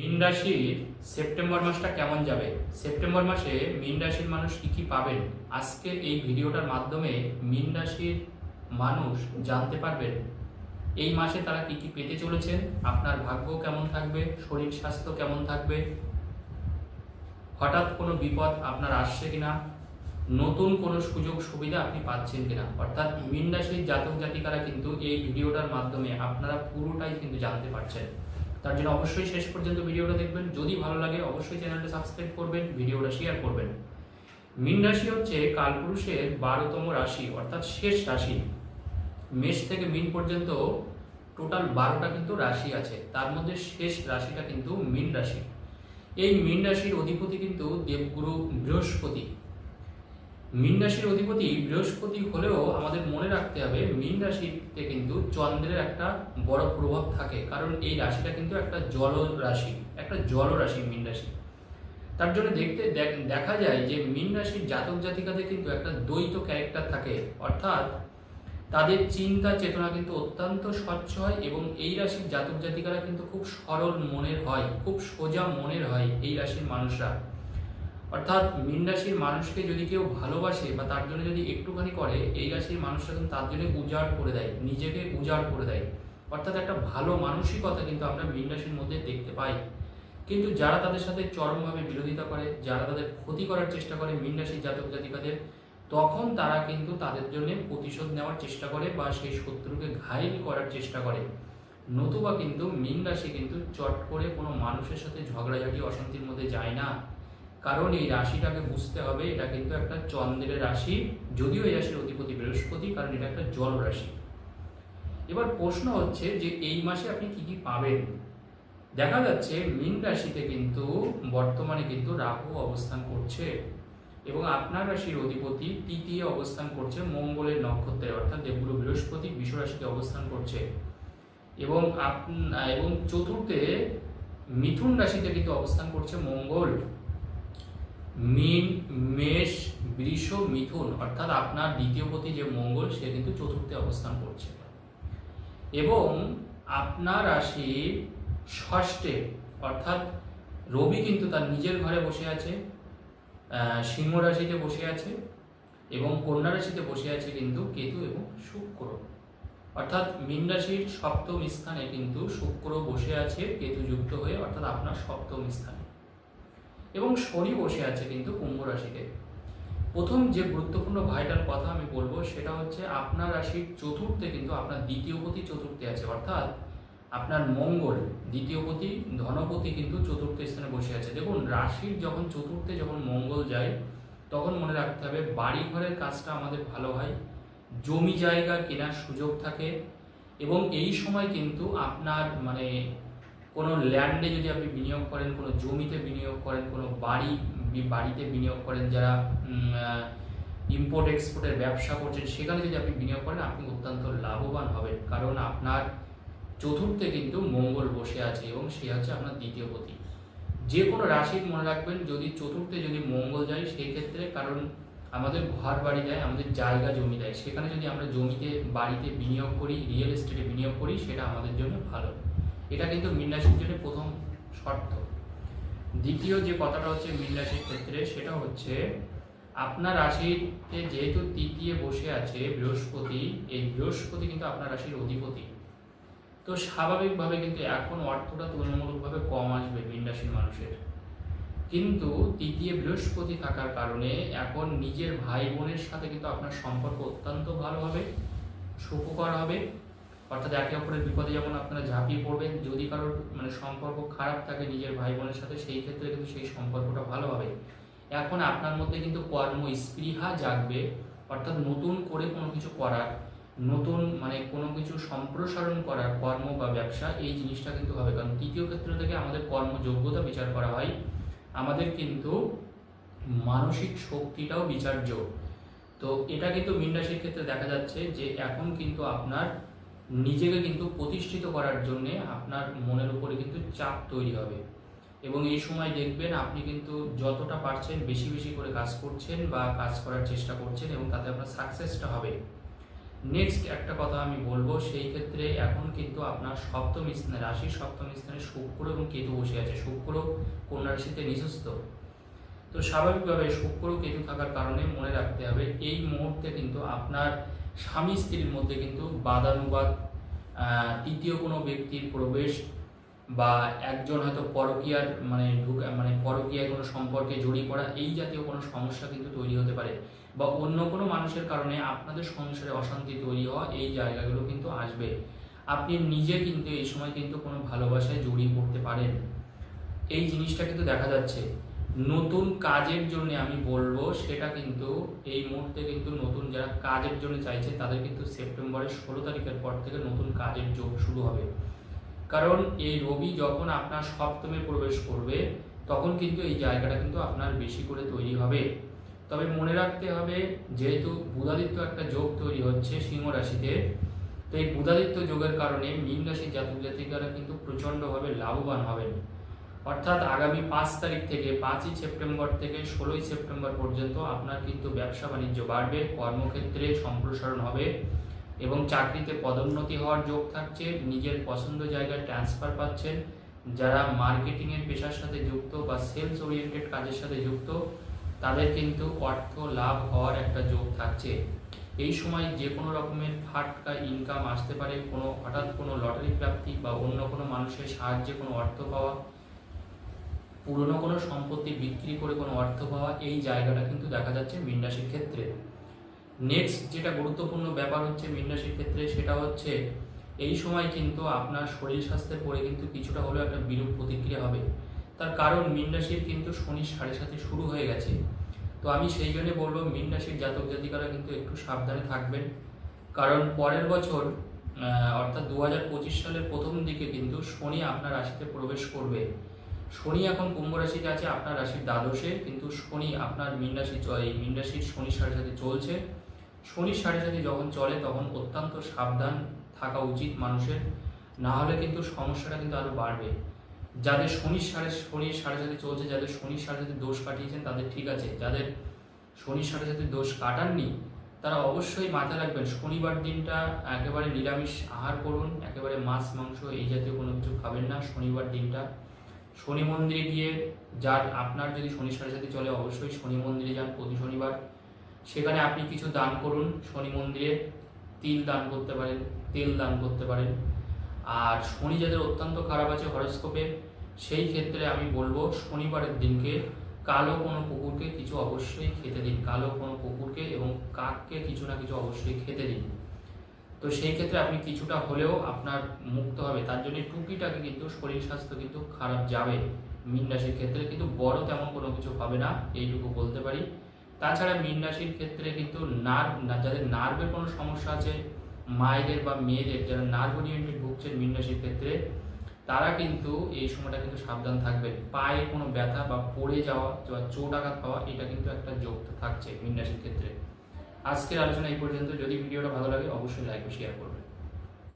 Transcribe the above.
মীন রাশির সেপ্টেম্বর মাসটা কেমন যাবে? সেপ্টেম্বর মাসে মীন রাশির মানুষ কি কি পাবেন? আজকের এই ভিডিওটার মাধ্যমে মীন রাশির মানুষ জানতে পারবেন এই মাসে তারা কি কি পেতে চলেছেন, আপনার ভাগ্য কেমন থাকবে, শরীর স্বাস্থ্য কেমন থাকবে, হঠাৎ কোনো বিপদ আপনার আসছে কিনা, নতুন কোনো সুযোগ সুবিধা আপনি পাচ্ছেন কিনা? অর্থাৎ মীন রাশির জাতক জাতিকারা কিন্তু এই ভিডিওটার মাধ্যমে আপনারা পুরোটাই কিন্তু জানতে পারছেন। তার জন্য অবশ্যই শেষ পর্যন্ত ভিডিওটা দেখবেন। যদি ভালো লাগে, অবশ্যই চ্যানেলটা সাবস্ক্রাইব করবেন, ভিডিওটা শেয়ার করবেন। মীন রাশি হচ্ছে কালপুরুষের বারোতম রাশি, অর্থাৎ শেষ রাশি। মেষ থেকে মীন পর্যন্ত টোটাল বারোটা কিন্তু রাশি আছে। তার মধ্যে শেষ রাশিটা কিন্তু মীন রাশি। এই মীন রাশির অধিপতি কিন্তু দেবগুরু বৃহস্পতি। মীন রাশির অধিপতি বৃহস্পতি হলেও আমাদের মনে রাখতে হবে, মীন রাশিতে কিন্তু চন্দ্রের একটা বড় প্রভাব থাকে। কারণ এই রাশিটা কিন্তু একটা জল রাশি, একটা জল রাশি মীন রাশি। তার জন্য দেখতে, দেখ- যায় যে মীন রাশির জাতক জাতিকাদের কিন্তু একটা দ্বৈত ক্যারেক্টার থাকে। অর্থাৎ তাদের চিন্তা চেতনা কিন্তু অত্যন্ত স্বচ্ছ হয় এবং এই রাশির জাতক জাতিকারা কিন্তু খুব সরল মনের হয়, খুব সোজা মনের হয় এই রাশির মানুষরা। অর্থাৎ মীন রাশির মানুষকে যদি কেউ ভালোবাসে বা তার জন্য যদি একটুখানি করে, এই রাশির মানুষরা কিন্তু তার জন্য উজাড় করে দেয়, নিজেকে উজাড় করে দেয়। অর্থাৎ একটা ভালো মানসিকতা কিন্তু আমরা মীন রাশির মধ্যে দেখতে পাই। কিন্তু যারা তাদের সাথে চরমভাবে বিরোধিতা করে, যারা তাদের ক্ষতি করার চেষ্টা করে মীন রাশির জাতক জাতিকাদের, তখন তারা কিন্তু তাদের জন্য প্রতিশোধ নেওয়ার চেষ্টা করে বা সেই শত্রুকে ঘাইল করার চেষ্টা করে। নতুবা কিন্তু মীন রাশি কিন্তু চট করে কোনো মানুষের সাথে ঝগড়াঝাটি, অশান্তির মধ্যে যায় না। কারণ এই রাশিটাকে বুঝতে হবে, এটা কিন্তু একটা চন্দ্রের রাশি, যদিও এই রাশির অধিপতি বৃহস্পতি, কারণ এটা একটা জল রাশি। এবার প্রশ্ন হচ্ছে যে এই মাসে আপনি কি কি পাবেন? দেখা যাচ্ছে মীন রাশিতে কিন্তু, বর্তমানে কিন্তু রাহু অবস্থান করছে এবং আপনার রাশির অধিপতি তৃতীয় অবস্থান করছে মঙ্গলের নক্ষত্রে, অর্থাৎ দেবগুরু বৃহস্পতি বিশ্ব রাশিতে অবস্থান করছে। এবং এবং চতুর্থে মিথুন রাশিতে কিন্তু অবস্থান করছে মঙ্গল। মিন, মেষ, বৃষ, মিথুন, অর্থাৎ আপনার দ্বিতীয় পতি যে মঙ্গল, সে কিন্তু চতুর্থে অবস্থান করছে। এবং আপনার রাশি ষষ্ঠে, অর্থাৎ রবি কিন্তু তার নিজের ঘরে বসে আছে সিংহ রাশিতে বসে আছে এবং কন্যা রাশিতে বসে আছে কিন্তু কেতু এবং শুক্র। অর্থাৎ মীন রাশির সপ্তম স্থানে কিন্তু শুক্র বসে আছে, কেতু যুক্ত হয়ে, অর্থাৎ আপনার সপ্তম স্থানে। এবং শনি বসে আছে কিন্তু কুম্ভ রাশিতে। প্রথম যে গুরুত্বপূর্ণ ভাইটাল কথা আমি বলব সেটা হচ্ছে আপনার রাশির চতুর্থে কিন্তু আপনার দ্বিতীয় পতি চতুর্থে আছে, অর্থাৎ আপনার মঙ্গল, দ্বিতীয় পতি, ধনপতি কিন্তু চতুর্থ স্থানে বসে আছে। দেখুন, রাশির যখন চতুর্থে যখন মঙ্গল যায়, তখন মনে রাখতে হবে বাড়ি ঘরের কাজটা আমাদের ভালো হয়, জমি জায়গা কেনার সুযোগ থাকে এবং এই সময় কিন্তু আপনার মানে কোনো ল্যান্ডে যদি আপনি বিনিয়োগ করেন, কোনো জমিতে বিনিয়োগ করেন, কোনো বাড়ি বাড়িতে বিনিয়োগ করেন, যারা ইম্পোর্ট এক্সপোর্টের ব্যবসা করছেন, সেখানে যদি আপনি বিনিয়োগ করেন, আপনি অত্যন্ত লাভবান হবেন। কারণ আপনার চতুর্থে কিন্তু মঙ্গল বসে আছে এবং সে হচ্ছে আপনার দ্বিতীয় পতি। যে কোনো রাশির মনে রাখবেন, যদি চতুর্থে যদি মঙ্গল যায় সেই ক্ষেত্রে কারণ আমাদের ঘর বাড়ি দেয় আমাদের জায়গা জমি দেয়। সেখানে যদি আমরা জমিতে, বাড়িতে বিনিয়োগ করি রিয়েল এস্টেটে বিনিয়োগ করি, সেটা আমাদের জন্য ভালো। এটা কিন্তু মীন রাশির জন্য প্রথম শর্ত। দ্বিতীয় যে কথাটা হচ্ছে মীন রাশির ক্ষেত্রে, সেটা হচ্ছে আপনার রাশিতে যেহেতু তৃতীয় বসে আছে বৃহস্পতি, এই বৃহস্পতি কিন্তু আপনার রাশির অধিপতি। তো স্বাভাবিকভাবে কিন্তু এখন অর্থটা তুলনামূলকভাবে কম আসবে মীন রাশির মানুষের। কিন্তু তৃতীয় বৃহস্পতি থাকার কারণে এখন নিজের ভাই বোনের সাথে কিন্তু আপনার সম্পর্ক অত্যন্ত ভালো হবে, সুখকর হবে। অর্থাৎ একে অপরের বিপদে যেমন আপনারা ঝাঁপিয়ে পড়বেন, যদি কারোর মানে সম্পর্ক খারাপ থাকে নিজের ভাই বোনের সাথে, সেই ক্ষেত্রে কিন্তু সেই সম্পর্কটা ভালো হবে। এখন আপনার মধ্যে কিন্তু কর্ম স্পৃহা জাগবে, অর্থাৎ নতুন করে কোনো কিছু করার, নতুন মানে কোনো কিছু সম্প্রসারণ করার কর্ম বা ব্যবসা, এই জিনিসটা কিন্তু হবে। কারণ তৃতীয় ক্ষেত্র থেকে আমাদের কর্মযোগ্যতা বিচার করা হয়। আমাদের কিন্তু মানসিক শক্তিটাও বিচার্য। তো এটা কিন্তু মীন রাশির ক্ষেত্রে দেখা যাচ্ছে যে এখন কিন্তু আপনার নিজেকে কিন্তু প্রতিষ্ঠিত করার জন্য আপনার মনের উপরে কিন্তু চাপ তৈরি হবে। এবং এই সময় দেখবেন আপনি কিন্তু যতটা পারছেন বেশি বেশি করে কাজ করছেন বা কাজ করার চেষ্টা করছেন এবং তাতে আপনার সাকসেসটা হবে। নেক্সট একটা কথা আমি বলব, সেই ক্ষেত্রে এখন কিন্তু আপনার সপ্তম স্থানে রাশি সপ্তম স্থানে শুক্র এবং কেতু বসে আছে। শুক্র কন্যা রাশিতে নিঃস্ত তো স্বাভাবিকভাবে শুক্র, কেতু থাকার কারণে মনে রাখতে হবে, এই মুহূর্তে কিন্তু আপনার স্বামী স্ত্রীর মধ্যে কিন্তু বাদানুবাদ তৃতীয় কোনো ব্যক্তির প্রবেশ বা একজন হয়তো পরকীয়ার মানে ঢুক মানে পরকীয়ায় কোনো সম্পর্কে জড়িয়ে পড়া এই জাতীয় কোনো সমস্যা কিন্তু তৈরি হতে পারে বা অন্য কোনো মানুষের কারণে আপনাদের সংসারে অশান্তি তৈরি হওয়া এই জায়গাগুলো কিন্তু আসবে। আপনি নিজে কিন্তু এই সময় কিন্তু কোনো ভালোবাসায় জড়িয়ে পড়তে পারেন। এই জিনিসটা কিন্তু দেখা যাচ্ছে। নতুন কাজের জন্য আমি বলব, সেটা কিন্তু এই মুহূর্তে কিন্তু নতুন যারা কাজের জন্য চাইছে, তাদের কিন্তু সেপ্টেম্বরের ষোলো তারিখের পর থেকে নতুন কাজের যোগ শুরু হবে। কারণ এই রবি যখন আপনার সপ্তমে প্রবেশ করবে, তখন কিন্তু এই জায়গাটা কিন্তু আপনার বেশি করে তৈরি হবে। তবে মনে রাখতে হবে, যেহেতু বুধাদিত্য একটা যোগ তৈরি হচ্ছে সিংহ রাশিতে, তো এই বুধাদিত্য যোগের কারণে মীন রাশির জাতক জাতিকারা কিন্তু প্রচণ্ডভাবে লাভবান হবেন। অর্থাৎ আগামী পাঁচ তারিখ থেকে পাঁচই সেপ্টেম্বর থেকে ষোলোই সেপ্টেম্বর পর্যন্ত আপনার কিন্তু ব্যবসা বাণিজ্য বাড়বে, কর্মক্ষেত্রে সম্প্রসারণ হবে এবং চাকরিতে পদোন্নতি হওয়ার যোগ থাকছে, নিজের পছন্দ জায়গায় ট্রান্সফার পাচ্ছেন, যারা মার্কেটিংয়ের পেশার সাথে যুক্ত বা সেলস ওরিয়েন্টেড কাজের সাথে যুক্ত, তাদের কিন্তু অর্থ লাভ হওয়ার একটা যোগ থাকছে। এই সময় যে কোনো রকমের ফাটকা ইনকাম আসতে পারে, কোনো হঠাৎ কোনো লটারি প্রাপ্তি বা অন্য কোনো মানুষের সাহায্যে কোনো অর্থ পাওয়া পুরনো কোনো সম্পত্তি বিক্রি করে কোনো অর্থ পাওয়া এই জায়গাটা কিন্তু দেখা যাচ্ছে মীন রাশির ক্ষেত্রে। নেক্সট যেটা গুরুত্বপূর্ণ ব্যাপার হচ্ছে মীন রাশির ক্ষেত্রে সেটা হচ্ছে এই সময় কিন্তু আপনার শরীর স্বাস্থ্যের পরে কিন্তু কিছুটা হলেও একটা বিরূপ প্রতিক্রিয়া হবে। তার কারণ মীন কিন্তু শনি সাড়ে সাথে শুরু হয়ে গেছে। তো আমি সেই জন্য বলব মীন জাতক জাতিকারা কিন্তু একটু সাবধানে থাকবেন। কারণ পরের বছর অর্থাৎ দু হাজার পঁচিশ সালের প্রথম দিকে কিন্তু শনি আপনার রাশিতে প্রবেশ করবে। শনি এখন কুম্ভ রাশিতে আছে, আপনার রাশির দ্বাদশে, কিন্তু শনি আপনার মীন রাশি এই মীন রাশির শনি সাড়ে সাথে চলছে। শনির সাড়ে সাথে যখন চলে, তখন অত্যন্ত সাবধান থাকা উচিত মানুষের। না হলে কিন্তু সমস্যাটা কিন্তু আরও বাড়বে। যাদের শনির সাড়ে শনির সাড়ে সাথে চলছে, যাদের শনির সাড়ে সাথে দোষ কাটিয়েছেন তাদের ঠিক আছে। যাদের শনির সাড়ে সাথে দোষ কাটাননি, তারা অবশ্যই মাথায় রাখবেন, শনিবার দিনটা একেবারে নিরামিষ আহার করুন, একেবারে মাছ, মাংস, এই জাতীয় কোনো কিছু খাবেন না। শনিবার দিনটা শনি মন্দিরে গিয়ে যার আপনার যদি শনি সাড়ে সাথে চলে, অবশ্যই শনি মন্দিরে যান প্রতি শনিবার। সেখানে আপনি কিছু দান করুন, শনি মন্দিরে তিল দান করতে পারেন, তেল দান করতে পারেন। আর শনি যাদের অত্যন্ত খারাপ আছে হরস্কোপে, সেই ক্ষেত্রে আমি বলব শনিবারের দিনকে কালো কোনো কুকুরকে কিছু অবশ্যই খেতে দিন। কালো কোনো কুকুরকে এবং কাককে কিছু না কিছু অবশ্যই খেতে দিন। তো সেই ক্ষেত্রে আপনি কিছুটা হলেও আপনার মুক্ত হবে। তার জন্য টুকিটাকে কিন্তু শরীর স্বাস্থ্য কিন্তু খারাপ যাবে মীন রাশির ক্ষেত্রে, কিন্তু বড় তেমন কোনো কিছু হবে না, এইটুকু বলতে পারি। তাছাড়া মীন রাশির ক্ষেত্রে কিন্তু নার্ভ যাদের নার্ভের কোনো সমস্যা আছে, মায়েদের বা মেয়েদের, যারা নার্ভ ওরিয়েন্টেড ভুগছেন মীন রাশির ক্ষেত্রে, তারা কিন্তু এই সময়টা কিন্তু সাবধান থাকবেন। পায়ে কোনো ব্যথা বা পড়ে যাওয়া, বা চোট আঘাত পাওয়া, এটা কিন্তু একটা যোগ থাকছে মীন রাশির ক্ষেত্রে। আজকের আলোচনা এই পর্যন্ত। যদি ভিডিওটা ভালো লাগে অবশ্যই লাইক ও শেয়ার করবেন।